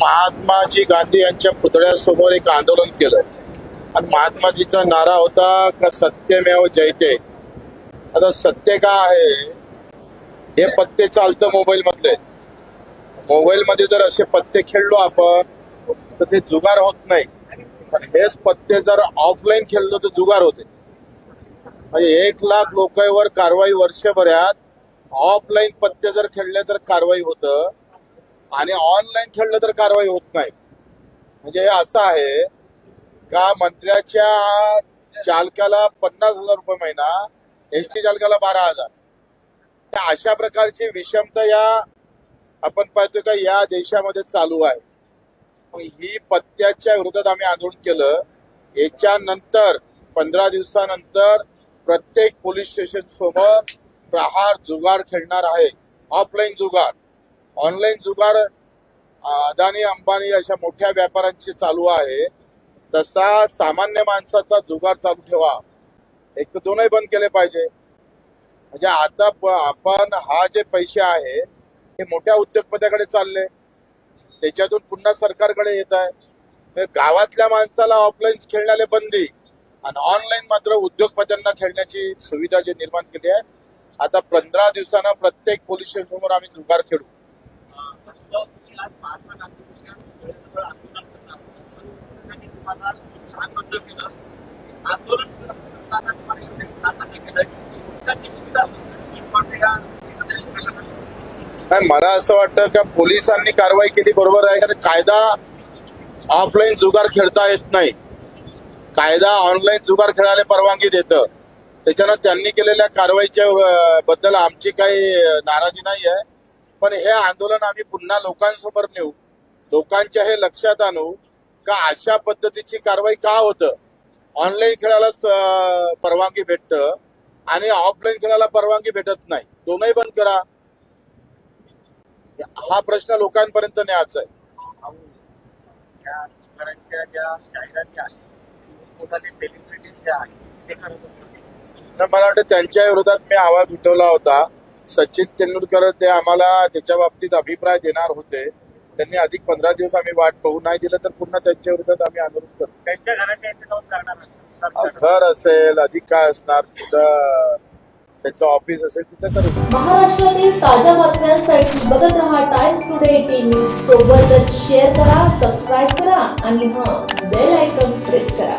महात्माजी गांधी यांच्या पुतळ्यासमोर एक आंदोलन केलं आणि महात्माजीचा नारा होता का सत्यमेव जयते? आता सत्य का आहे? हे पत्ते चालतं मोबाईल मधले मोबाईल मध्ये जर असे पत्ते खेळलो आपण तर ते जुगार होत नाही. पण हेच पत्ते जर ऑफलाईन खेळलो तर जुगार होते. म्हणजे एक लाख लोकांवर कारवाई वर्षभरात ऑफलाईन पत्ते जर खेळले तर कारवाई होतं. आणि ऑनलाईन खेळलं तर कारवाई होत नाही. म्हणजे हे असं आहे का मंत्र्याच्या चालकाला पन्नास हजार रुपये महिना एस टी चालकाला बारा हजार. अशा प्रकारची विषमता या आपण पाहतो का या देशामध्ये चालू आहे. ही पत्त्याच्या विरोधात आम्ही आंदोलन केलं. याच्यानंतर पंधरा दिवसानंतर प्रत्येक पोलीस स्टेशन समोर प्रहार जुगार खेळणार आहे. ऑफलाईन जुगार. ऑनलाईन जुगार अदानी अंबानी अशा मोठ्या व्यापाऱ्यांची चालू आहे. तसा सामान्य माणसाचा जुगार चालू ठेवा. एक तर दोनही बंद केले पाहिजे. म्हणजे आता प- आपण हा जे पैसे आहे हे मोठ्या उद्योगपत्याकडे चालले. त्याच्यातून पुन्हा सरकारकडे येत आहे. म्हणजे गावातल्या माणसाला ऑफलाईन खेळण्याला बंदी आणि ऑनलाईन मात्र उद्योगपत्यांना खेळण्याची सुविधा जी निर्माण केली आहे. आता पंधरा दिवसानं प्रत्येक पोलीस स्टेशनवर आम्ही जुगार खेळू. नाही मला असं वाटतं का पोलिसांनी कारवाई केली बरोबर आहे कारण कायदा ऑफलाईन जुगार खेळता येत नाही. कायदा ऑनलाईन जुगार खेळायला परवानगी देतं. त्याच्यानं त्यांनी केलेल्या कारवाईच्या बद्दल आमची काही नाराजी नाही आहे पण हे आंदोलन आम्ही पुन्हा लोकांसमोर नेऊ. लोकांच्या हे लक्षात आणू का अशा पद्धतीची कारवाई का होतं? ऑनलाईन खेळायला स- परवानगी भेटतं आणि ऑफलाईन खेळायला परवानगी भेटत नाही. दोनही बंद करा. हा प्रश्न लोकांपर्यंत न्यायचा आहे. मला वाटतं त्यांच्या विरोधात मी आवाज उठवला होता. सचिन तेंडुलकर ते आम्हाला त्याच्या बाबतीत अभिप्राय देणार होते. त्यांनी अधिक पंधरा दिवस आम्ही वाट पाहू नाही दिलं तर पुन्हा त्यांच्या विरोधात आम्ही आंदोलन करू. त्यांच्या घर असेल अधिक काय असणार तिथं? त्यांचं ऑफिस असेल तिथं करू महाराष्ट्रातील ताज्या बातम्यांसाठी बघत रहा टाइम्स टुडे टीव्ही सोबतच शेअर करा सबस्क्राईब करा आणि हां बेल आयकॉन प्रेस करा.